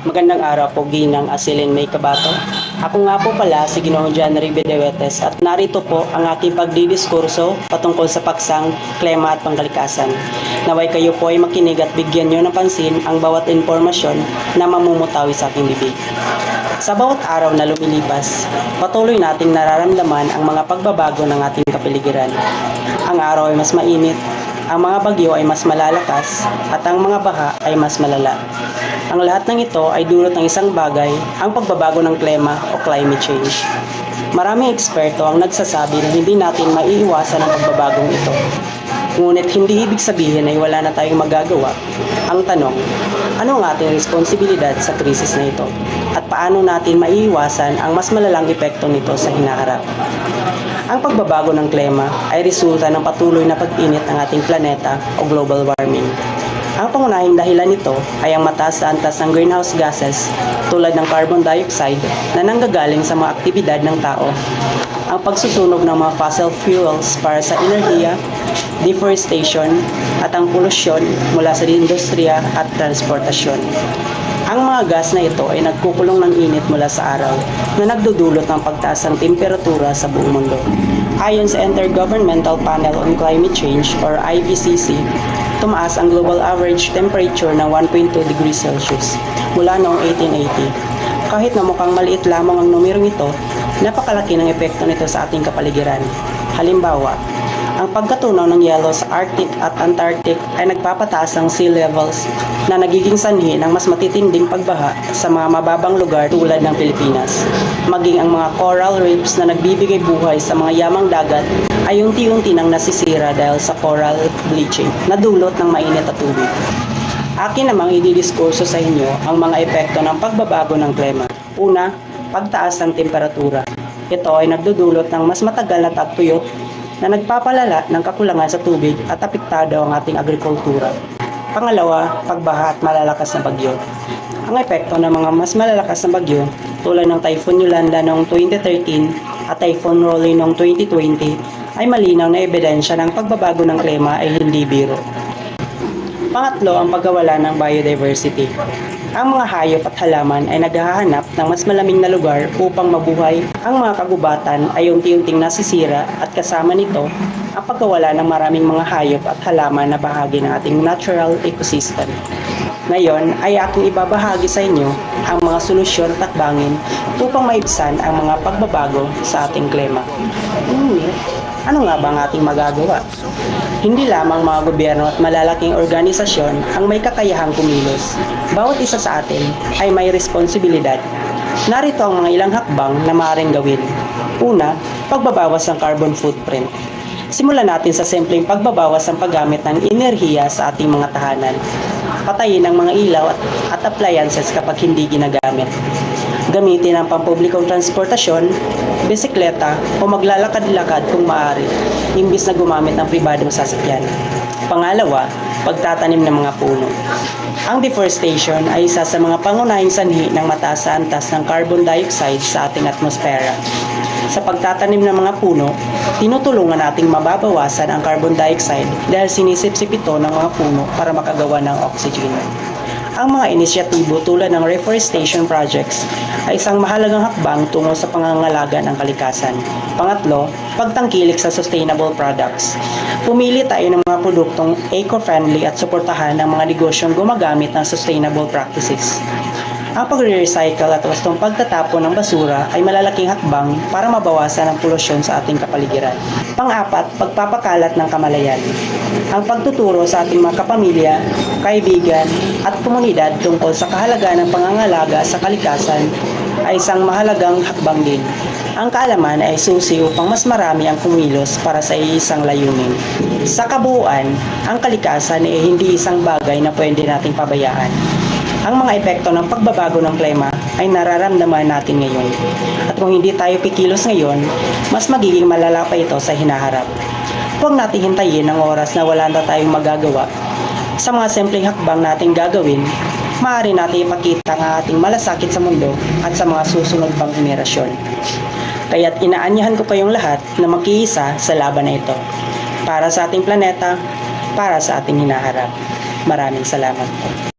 Magandang araw po, Ginang Asilin May Kabato. Ako nga po pala si Ginoong John Ribedewetes at narito po ang aking pagdidiskurso patungkol sa paksang, klema at pangkalikasan. Naway kayo po ay makinig at bigyan nyo ng pansin ang bawat impormasyon na mamumutawi sa aking bibig. Sa bawat araw na lumilipas, patuloy nating nararamdaman ang mga pagbabago ng ating kapaligiran. Ang araw ay mas mainit, ang mga bagyo ay mas malalakas, at ang mga baha ay mas malala. Ang lahat ng ito ay dulot ng isang bagay, ang pagbabago ng klima o climate change. Maraming eksperto ang nagsasabi na hindi natin maiiwasan ang pagbabagong ito. Ngunit hindi ibig sabihin ay wala na tayong magagawa. Ang tanong, ano ang ating responsibilidad sa krisis na ito? At paano natin maiiwasan ang mas malalang epekto nito sa hinaharap? Ang pagbabago ng klima ay resulta ng patuloy na pag-init ng ating planeta o global warming. Ang pangunahing dahilan nito ay ang mataas na antas ng greenhouse gases tulad ng carbon dioxide na nanggagaling sa mga aktibidad ng tao. Ang pagsusunog ng mga fossil fuels para sa enerhiya, deforestation, at ang polusyon mula sa industriya at transportasyon. Ang mga gas na ito ay nagkukulong ng init mula sa araw na nagdudulot ng pagtaas ng temperatura sa buong mundo. Ayon sa Intergovernmental Panel on Climate Change or IPCC, tumaas ang global average temperature ng 1.2 degrees Celsius mula noong 1880. Kahit na mukhang maliit lamang ang numerong ito, napakalaki ng epekto nito sa ating kapaligiran. Halimbawa, ang pagkatunaw ng yelo sa Arctic at Antarctic ay nagpapataas ng sea levels na nagiging sanhi ng mas matitinding pagbaha sa mga mababang lugar tulad ng Pilipinas. Maging ang mga coral reefs na nagbibigay buhay sa mga yamang dagat ay unti-unti nang nasisira dahil sa coral bleaching na dulot ng mainit na tubig. Akin namang ididiskurso sa inyo ang mga epekto ng pagbabago ng klima. Una, pagtaas ng temperatura. Ito ay nagdudulot ng mas matagal na tagtuyot na nagpapalala ng kakulangan sa tubig at apektado ang ating agrikultura. Pangalawa, pagbaha at malalakas na bagyo. Ang epekto ng mga mas malalakas na bagyo tulad ng Typhoon Yolanda noong 2013 at Typhoon Rolly noong 2020 ay malinaw na ebidensya ng pagbabago ng klima ay hindi biro. Pangatlo, ang pagkawala ng biodiversity. Ang mga hayop at halaman ay naghahanap ng mas malamig na lugar upang mabuhay. Ang mga kagubatan ay unti-unting nasisira at kasama nito ang pagkawala ng maraming mga hayop at halaman na bahagi ng ating natural ecosystem. Ngayon ay aking ibabahagi sa inyo ang mga solusyon at takbangin upang maibsan ang mga pagbabago sa ating klima. Ngunit, ano nga ba ang ating magagawa? Hindi lamang mga gobyerno at malalaking organisasyon ang may kakayahang kumilos. Bawat isa sa atin ay may responsibilidad. Narito ang mga ilang hakbang na maaaring gawin. Una, pagbabawas ng carbon footprint. Simulan natin sa simpleng pagbabawas ng paggamit ng enerhiya sa ating mga tahanan. Patayin ang mga ilaw at, at appliances kapag hindi ginagamit. Gamitin ang pampublikong transportasyon, bisikleta o maglalakad-lakad kung maaari, imbis na gumamit ng pribadong sasakyan. Pangalawa, pagtatanim ng mga puno. Ang deforestation ay isa sa mga pangunahing sanhi ng mataas sa antas ng carbon dioxide sa ating atmosfera. Sa pagtatanim ng mga puno, tinutulungan nating mababawasan ang carbon dioxide dahil sinisipsip ito ng mga puno para makagawa ng oxygen. Ang mga inisyatibo tulad ng reforestation projects ay isang mahalagang hakbang tungo sa pangangalaga ng kalikasan. Pangatlo, pagtangkilik sa sustainable products. Pumili tayo ng mga produktong eco-friendly at suportahan ng mga negosyong gumagamit ng sustainable practices. Ang pagre-recycle at wastong pagtatapon ng basura ay malalaking hakbang para mabawasan ang polusyon sa ating kapaligiran. Pang-apat, pagpapakalat ng kamalayan. Ang pagtuturo sa ating mga kapamilya, kaibigan at komunidad tungkol sa kahalagaan ng pangangalaga sa kalikasan ay isang mahalagang hakbang din. Ang kaalaman ay susi upang mas marami ang kumilos para sa isang layunin. Sa kabuuan, ang kalikasan ay hindi isang bagay na pwede nating pabayaan. Ang mga epekto ng pagbabago ng klima ay nararamdaman natin ngayon. At kung hindi tayo pikilos ngayon, mas magiging malala pa ito sa hinaharap. Huwag natin hintayin ang oras na wala na tayong magagawa. Sa mga simpleng hakbang nating gagawin, maaari natin ipakita ang ating malasakit sa mundo at sa mga susunod pang henerasyon. Kaya't inaanyahan ko kayong lahat na magkiisa sa laban na ito. Para sa ating planeta, para sa ating hinaharap. Maraming salamat po.